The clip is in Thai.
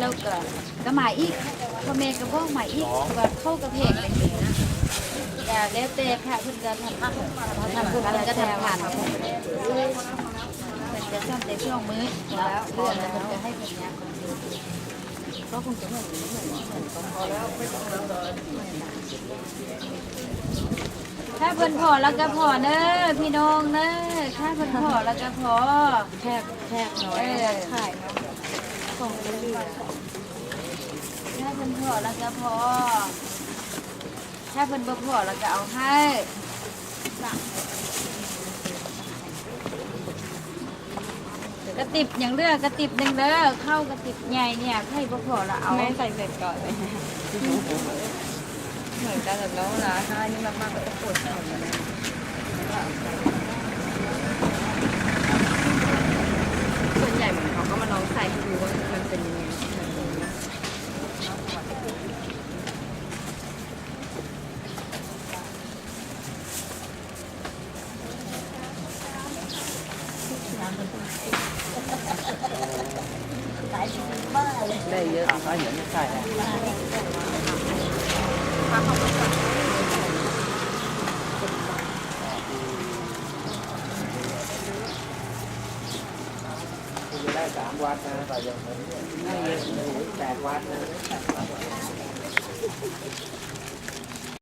แล้วก็ก็มาอีกพ่อแม่ก็บอกมาอีกว่าเข้ากระเพกเลยนะอย่างเงี้ยแล้วแต่พระเพิ่นก็ทำทำทำบุญก็ทำผ่านเพิ่นจะทำแต่ช่วงมื้อแล้วเรื่องแล้วเพิ่นจะให้เพิ่นเนี่ยก็คงจะเหมือนเหมือนเหมือนพอแล้วไม่ต้องแล้วถ้าเพิ่นพอแล้วก็พอเด้อพี่น้องเด้อ ถ้าเพิ่นพอแล้วก็พอแทบแทบหน้อยเออขายเนาะของเรื่อยถ้เพิ่นพอแล้วก็พอถ้าเพิ่นบ่พอแล้วก็เอาให้กระติบอย่างเลือกกระติบหนึ่งเด้อเข้ากระติบใหญ่เนี่ยให้บ่พอแล้วเอาๆแม่ใส่เสร็จก่อนเลยเหมือนกันแต่แล้วนะถ้าอันนี้มากๆก็จะปวดหัวเลย ส่วนใหญ่เหมือนเขาก็มาลองใส่ให้ดูว่ามันเป็นยังไงได้เยอะเขาเห็นไม่ใช่แล้ว จะได้สามวัดนะแต่ยังไม่แปดวัดนะ